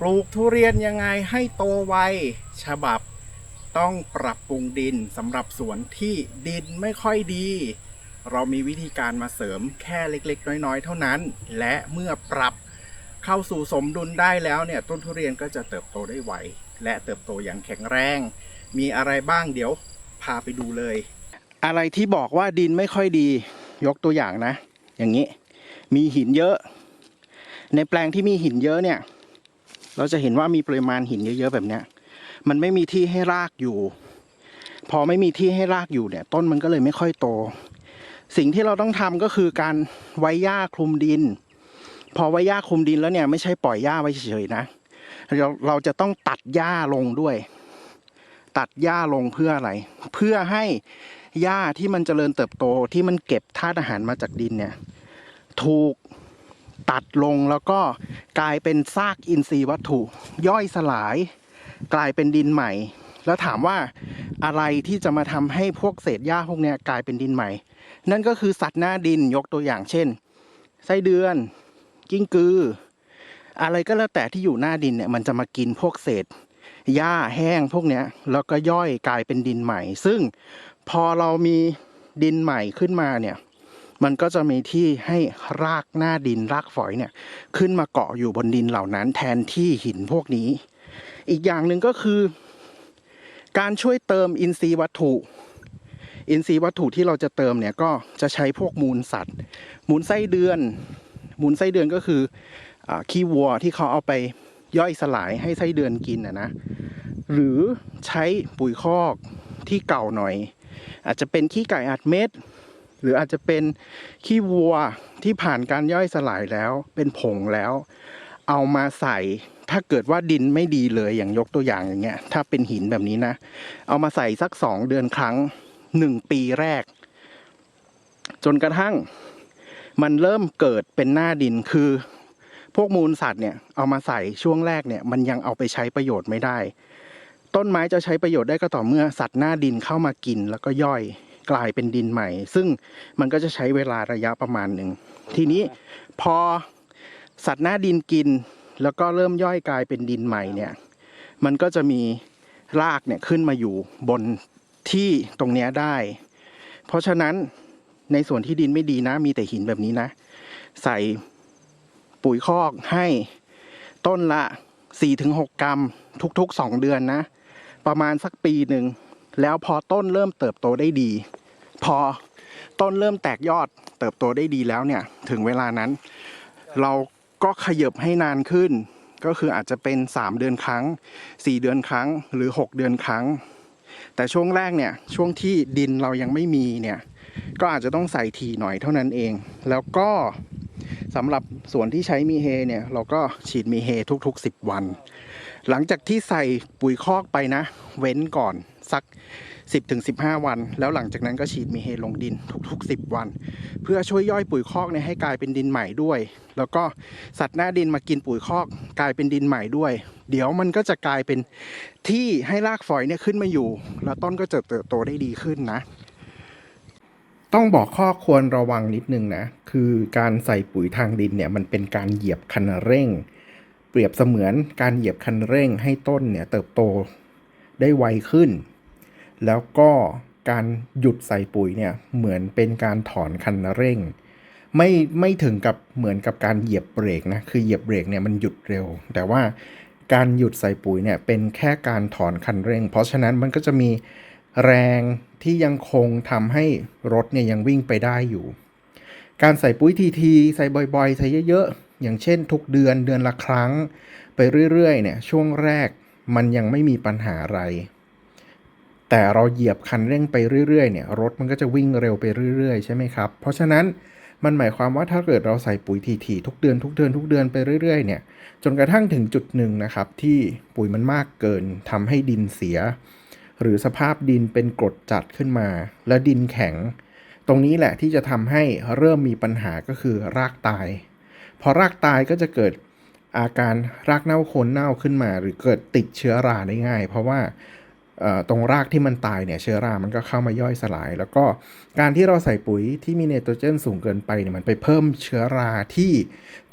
ปลูกทุเรียนยังไงให้โตไวฉบับ ต้องปรับปรุงดินสำหรับสวนที่ดินไม่ค่อยดี เรามีวิธีการมาเสริมแค่เล็กๆ น้อยๆ เท่านั้น และเมื่อปรับเข้าสู่สมดุลได้แล้วเนี่ยต้นทุเรียนก็จะเติบโตได้ไวและเติบโตอย่างแข็งแรง มีอะไรบ้างเดี๋ยวพาไปดูเลย อะไรที่บอกว่าดินไม่ค่อยดี ยกตัวอย่างนะ อย่างนี้ มีหินเยอะ ในแปลงที่มีหินเยอะเนี่ย เราจะเห็นว่ามีปริมาณหินเยอะ ๆ แบบเนี้ย มันไม่มีที่ให้รากอยู่ พอไม่มีที่ให้รากอยู่เนี่ย ต้นมันก็เลยไม่ค่อยโต สิ่งที่เราต้องทำก็คือการไว้หญ้าคลุมดิน พอไว้หญ้าคลุมดินแล้วเนี่ยไม่ใช่ปล่อยหญ้าไว้เฉยๆนะเราเราจะต้องตัดหญ้าลงด้วย ตัดหญ้าลงเพื่ออะไร เพื่อให้หญ้าที่มันเจริญเติบโตที่มันเก็บธาตุอาหารมาจากดินเนี่ย ถูก ตัดลงแล้วก็กลายเป็นซากอินทรีย์วัตถุ ย่อยสลาย กลายเป็นดินใหม่ แล้วถามว่าอะไรที่จะมาทำให้พวกเศษหญ้าพวกนี้กลายเป็นดินใหม่ นั่นก็คือสัตว์หน้าดินยกตัวอย่างเช่นไส้เดือน กิ้งกือ อะไรก็แล้วแต่ที่อยู่หน้าดินเนี่ยมันจะมากินพวกเศษหญ้าแห้งพวกนี้แล้วก็ย่อยกลายเป็นดินใหม่ ซึ่งพอเรามีดินใหม่ขึ้นมาเนี่ย มันก็จะมีที่ให้รากหน้าดินรากฝอยเนี่ยขึ้นมาเกาะอยู่บนดินเหล่านั้น แทนที่หินพวกนี้ อีกอย่างหนึ่งก็คือ การช่วยเติมอินทรีย์วัตถุ อินทรีย์วัตถุที่เราจะเติมเนี่ยก็จะใช้พวกมูลสัตว์ มูลไส้เดือน มูลไส้เดือนก็คืออขี้วัวที่เขาเอาไปย่อยสลายให้ไส้เดือนกินนะนะหรือใช้ปุ๋ยคอกที่เก่าหน่อย อาจจะเป็นขี้ไก่อัดเม็ด หรืออาจจะเป็นขี้วัวที่ผ่านการย่อยสลายแล้ว เป็นผงแล้ว เอามาใส่ถ้าเกิดว่าดินไม่ดีเลยอย่างยกตัวอย่างอย่างเงี้ย ถ้าเป็นหินแบบนี้นะ เอามาใส่สักสองเดือนครั้งหนึ่งปีแรก จนกระทั่ง มันเริ่มเกิดเป็นหน้าดินคือ พวกมูลสัตว์เนี่ยเอามาใส่ช่วงแรกเนี่ย มันยังเอาไปใช้ประโยชน์ไม่ได้ ต้นไม้จะใช้ประโยชน์ได้ก็ต่อเมื่อสัตว์หน้าดินเข้ามากินแล้วก็ย่อย กลายเป็นดินใหม่ ซึ่งมันก็จะใช้เวลาระยะประมาณหนึ่ง ทีนี้พอสัตว์หน้าดินกิน แล้วก็เริ่มย่อยกลายเป็นดินใหม่เนี่ย มันก็จะมีรากเนี่ยขึ้นมาอยู่บนที่ตรงเนี้ยได้ เพราะฉะนั้นในส่วนที่ดินไม่ดีนะ มีแต่หินแบบนี้นะ ใส่ปุ๋ยคอกให้ต้นละ 4-6 กรัม ทุกๆ 2 เดือนนะ ประมาณสักปีหนึ่ง แล้วพอต้นเริ่มเติบโตได้ดี พอต้นเริ่มแตกยอดเติบโตได้ดีแล้วเนี่ย ถึงเวลานั้น เราก็ขยบให้นานขึ้น ก็คืออาจจะเป็น 3 เดือนครั้ง 4 เดือนครั้งหรือ 6 เดือนครั้ง แต่ช่วงแรกเนี่ยช่วงที่ดินเรายังไม่มีเนี่ยก็อาจจะต้องใส่ทีหน่อยเท่านั้นเอง แล้วก็สำหรับส่วนที่ใช้มีเฮเนี่ย เราก็ฉีดมีเฮทุกๆ 10 วัน หลังจากที่ใส่ปุ๋ยคอกไปนะ เว้นก่อนสัก 10ถึง15 วัน แล้วหลังจากนั้นก็ฉีดมีเฮลงดินทุกๆ 10 วัน เพื่อช่วยย่อยปุ๋ยคอกเนี่ยให้กลายเป็นดินใหม่ด้วย แล้วก็สัตว์หน้าดินมากินปุ๋ยคอกกลายเป็นดินใหม่ด้วย เดี๋ยวมันก็จะกลายเป็นที่ให้รากฝอยเนี่ยขึ้นมาอยู่ แล้วต้นก็จะเติบโตได้ดีขึ้นนะ ต้องบอกข้อควรระวังนิดนึงนะ คือการใส่ปุ๋ยทางดินเนี่ยมันเป็นการเหยียบคันเร่ง เปรียบเสมือนการเหยียบคันเร่งให้ต้นเนี่ยเติบโตได้ไวขึ้น แล้วก็การหยุดใส่ปุ๋ยเนี่ยเหมือนเป็นการถอนคันเร่ง ไม่ไม่ถึงกับเหมือนกับการเหยียบเบรกนะคือเหยียบเบรกเนี่ยมันหยุดเร็ว แต่ว่าการหยุดใส่ปุ๋ยเนี่ยเป็นแค่การถอนคันเร่ง เพราะฉะนั้นมันก็จะมีแรงที่ยังคงทำให้รถเนี่ยยังวิ่งไปได้อยู่ การใส่ปุ๋ยทีทีใส่บ่อยๆ ใส่เยอะๆ อย่างเช่นทุกเดือนเดือนละครั้ง ไปเรื่อยๆเนี่ยช่วงแรกมันยังไม่มีปัญหาอะไร แต่เราเหยียบคันเร่งไปเรื่อยๆเนี่ยรถมันก็จะวิ่งเร็วไปเรื่อยๆใช่ไหมครับ เพราะฉะนั้นมันหมายความว่าถ้าเกิดเราใส่ปุ๋ยทีๆทุกเดือนทุกเดือนทุกเดือนไปเรื่อยๆเนี่ยจนกระทั่งถึงจุดหนึ่งนะครับ ที่ปุ๋ยมันมากเกินทำให้ดินเสีย หรือสภาพดินเป็นกรดจัดขึ้นมา และดินแข็ง ตรงนี้แหละที่จะทำให้เริ่มมีปัญหาก็คือรากตาย พอรากตายก็จะเกิดอาการรากเน่าโคนเน่าขึ้นมา หรือเกิดติดเชื้อราได้ง่าย เพราะว่าตรงรากที่มันตายเนี่ยเชื้อรามันก็เข้ามาย่อยสลาย แล้วก็การที่เราใส่ปุ๋ยที่มีไนโตรเจนสูงเกินไปเนี่ยมันไปเพิ่มเชื้อราที่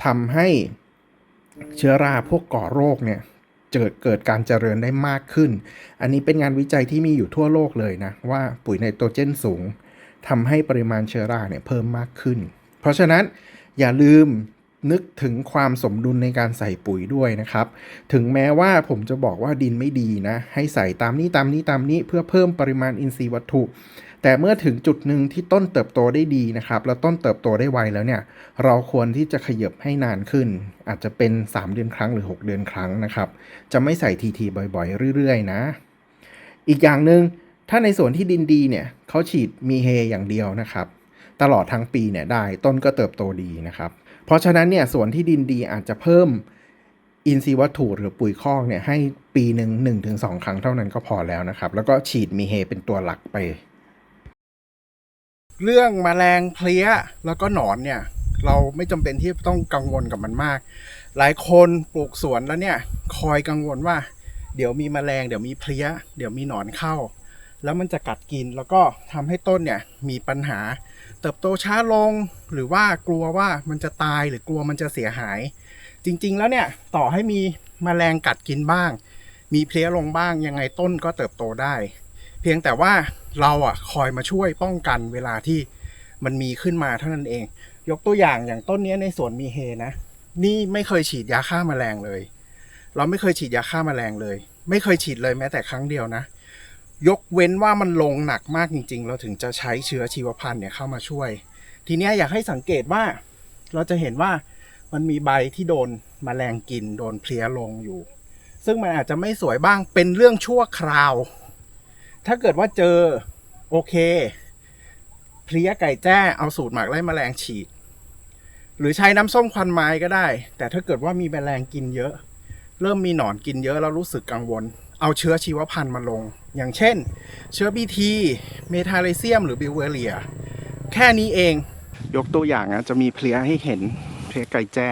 ทำให้เชื้อราพวกก่อโรคเนี่ยเกิดเกิดการเจริญได้มากขึ้น อันนี้เป็นงานวิจัยที่มีอยู่ทั่วโลกเลยนะว่าปุ๋ยไนโตรเจนสูงทำให้ปริมาณเชื้อราเนี่ยเพิ่มมากขึ้น เพราะฉะนั้นอย่าลืม นึกถึงความสมดุลในการใส่ปุ๋ยด้วยนะครับ ถึงแม้ว่าผมจะบอกว่าดินไม่ดีนะ ให้ใส่ตามนี้ตามนี้ตามนี้เพื่อเพิ่มปริมาณอินทรีย์วัตถุ แต่เมื่อถึงจุดหนึ่งที่ต้นเติบโตได้ดีนะครับ แล้วต้นเติบโตได้ไวแล้วเนี่ย เราควรที่จะขยับให้นานขึ้น อาจจะเป็น 3 เดือนครั้งหรือ 6 เดือนครั้งนะครับ จะไม่ใส่ทีทีบ่อยๆ เรื่อย ๆ นะ อีกอย่างหนึ่งถ้าในส่วนที่ดินดีเนี่ยเขาฉีดมีเฮอย่างเดียวนะครับ ตลอดทั้งปีเนี่ยได้ต้นก็เติบโตดีนะครับ ราะฉะนั้นเนี่ยส่วนที่ดินดีอาจจะเพิ่มอินทรีย์วัตถุหรือปุ๋ยคอกเนี่ยให้ปีหนึ่งหนึ่งถึงสองครั้งเท่านั้นก็พอแล้วนะครับ แล้วก็ฉีดมีเฮเป็นตัวหลักไป เรื่องแมลงเพลี้ยแล้วก็หนอนเนี่ย เราไม่จำเป็นที่ต้องกังวลกับมันมาก หลายคนปลูกสวนแล้วเนี่ย คอยกังวลว่า เดี๋ยวมีแมลง เดี๋ยวมีเพลี้ย เดี๋ยวมีหนอนเข้า แล้วมันจะกัดกินแล้วก็ทำให้ต้นเนี่ยมีปัญหา เติบโตช้าลงหรือว่ากลัวว่ามันจะตายหรือกลัวมันจะเสียหาย จริง ๆ แล้วเนี่ยต่อให้มีแมลงกัดกินบ้าง มีเพลี้ยลงบ้างยังไงต้นก็เติบโตได้ เพียงแต่ว่าเราอะคอยมาช่วยป้องกันเวลาที่มันมีขึ้นมาเท่านั้นเอง ยกตัวอย่างอย่างต้นนี้ในสวนมีเฮนะ นี่ไม่เคยฉีดยาฆ่าแมลงเลย เราไม่เคยฉีดยาฆ่าแมลงเลย ไม่เคยฉีดเลยแม้แต่ครั้งเดียวนะ ยกเว้นว่ามันลงหนักมากจริง ๆ เราถึงจะใช้เชื้อชีวพันธุ์เนี่ยเข้ามาช่วย ทีนี้อยากให้สังเกตว่า เราจะเห็นว่ามันมีใบที่โดนแมลงกิน โดนเพลี้ยลงอยู่ ซึ่งมันอาจจะไม่สวยบ้างเป็นเรื่องชั่วคราว ถ้าเกิดว่าเจอโอเค เพลี้ยไก่แจ้เอาสูตรหมักไล่แมลงฉีด หรือใช้น้ำส้มควันไม้ก็ได้ แต่ถ้าเกิดว่ามีแมลงกินเยอะ เริ่มมีหนอนกินเยอะแล้วรู้สึกกังวล เอาเชื้อชีวพันธุ์มาลง อย่างเช่น เชื้อบีทีเมทาเลเซียมหรือบิวเวเรีย แค่นี้เองยกตัวอย่างนะจะมีเพลี้ยให้เห็นเพลียไก่แจ้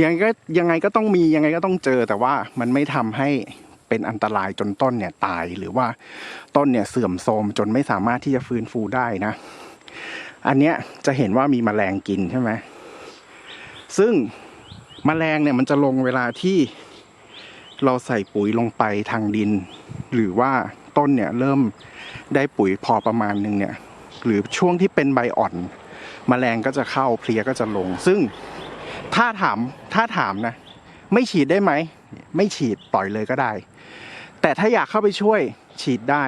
ยังไงก็ยังไงก็ต้องมียังไงก็ต้องเจอแต่ว่ามันไม่ทำให้เป็นอันตรายจนต้นเนี่ยตายหรือว่าต้นเนี่ยเสื่อมโทรมจนไม่สามารถที่จะฟื้นฟูได้นะ อันเนี้ยจะเห็นว่ามีแมลงกินใช่ไหมซึ่งแมลงเนี่ยมันจะลงเวลาที่ เราใส่ปุ๋ยลงไปทางดิน หรือว่าต้นเนี่ยเริ่มได้ปุ๋ยพอประมาณหนึ่งเนี่ยหรือช่วงที่เป็นใบอ่อนแมลงก็จะเข้าเพลียก็จะลง ซึ่งถ้าถามถ้าถามนะ ไม่ฉีดได้ไหม ไม่ฉีดปล่อยเลยก็ได้ แต่ถ้าอยากเข้าไปช่วยฉีดได้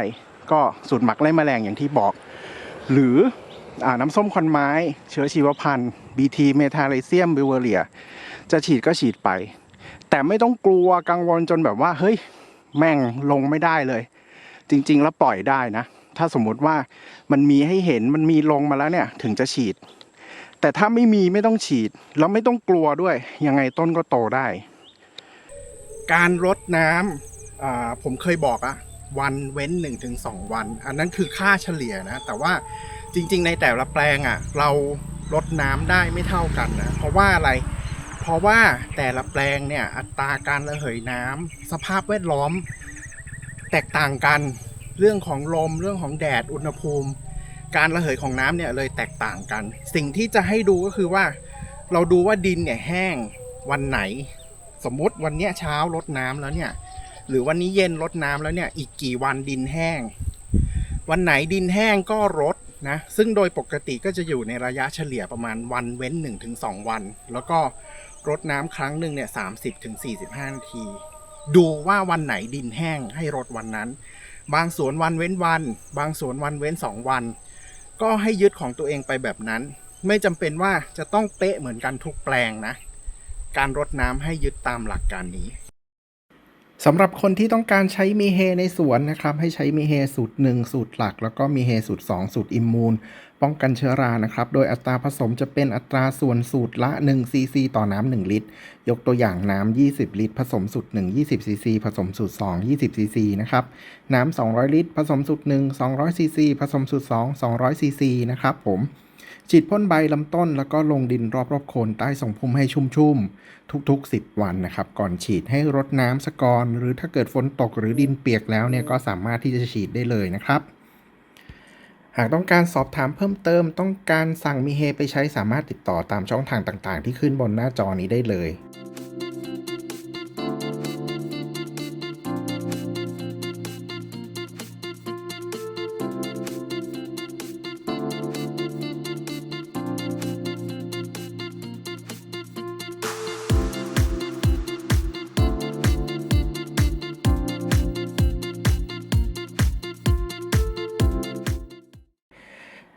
ก็สูตรหมักไล่แมลงอย่างที่บอก หรืออน้ำส้มควันไม้ เชื้อชีวพันธุ์ BT เมทาเลเซียมบิวเวเรีย จะฉีดก็ฉีดไป แต่ไม่ต้องกลัวกังวลจนแบบว่า เฮ้ย แม่งลงไม่ได้เลย จริง ๆ แล้วปล่อยได้นะ ถ้าสมมุติว่ามันมีให้เห็นมันมีลงมาแล้วเนี่ย ถึงจะฉีด แต่ถ้าไม่มีไม่ต้องฉีด แล้วไม่ต้องกลัวด้วย ยังไงต้นก็โตได้ การรดน้ำอ่าผมเคยบอกอะวันเว้น 1-2 วัน อันนั้นคือค่าเฉลี่ยนะ แต่ว่าจริง ๆ ในแต่ละแปลงอะเรารดน้ำได้ไม่เท่ากันนะ เพราะว่าอะไร เพราะว่าแต่ละแปลงเนี่ยอัตราการระเหยน้ำสภาพแวดล้อม แตกต่างกันเรื่องของลม เรื่องของแดดอุณหภูมิ การระเหยของน้ำเนี่ยเลยแตกต่างกัน สิ่งที่จะให้ดูก็คือว่า เราดูว่าดินเนี่ยแห้งวันไหน สมมติวันเนี้ยเช้ารดน้ำแล้วเนี่ยหรือวันนี้เย็นรดน้ำแล้วเนี่ยอีกกี่วันดินแห้ง วันไหนดินแห้งก็รดนะซึ่งโดยปกติก็จะอยู่ในระยะเฉลี่ยประมาณวันเว้น 1-2 วัน แล้วก็ รดน้ำครั้งหนึ่งเนี่ยสามสิบถึงสี่สิบห้านาที ดูว่าวันไหนดินแห้งให้รดวันนั้น บางสวนวันเว้นวัน บางสวนวันเว้นสองวัน ก็ให้ยึดของตัวเองไปแบบนั้น ไม่จำเป็นว่าจะต้องเป๊ะเหมือนกันทุกแปลงนะ การรดน้ำให้ยึดตามหลักการนี้ สำหรับคนที่ต้องการใช้มีเฮในสวนนะครับ ให้ใช้มีเฮสูตร 1 สูตรหลัก แล้วก็มีเฮสูตร 2 สูตรอิมมูนป้องกันเชื้อรานะครับ โดยอัตราผสมจะเป็นอัตราส่วนสูตรละ1ซีซีต่อน้ำ1ลิตร ยกตัวอย่างน้ำ 20 ลิตร ผสมสูตร 1 20ซีซีผสมสูตร 2 20ซีซีนะครับ น้ำ 200 ลิตร ผสมสูตร 1 200ซีซีผสมสูตร 2 200ซีซีนะครับผม ฉีดพ่นใบลำต้นแล้วก็ลงดินรอบๆโคนใต้ทรงพุ่มให้ชุ่มๆ ทุกๆ 10 วันนะครับ ก่อนฉีดให้รดน้ำสกอนหรือถ้าเกิดฝนตกหรือดินเปียกแล้วเนี่ยก็สามารถที่จะฉีดได้เลยนะครับหากต้องการสอบถามเพิ่มเติม ต้องการสั่งมีเฮไปใช้สามารถติดต่อตามช่องทางต่างๆ ที่ขึ้นบนหน้าจอนี้ได้เลย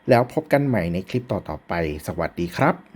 แล้วพบกันใหม่ในคลิปต่อๆไป สวัสดีครับ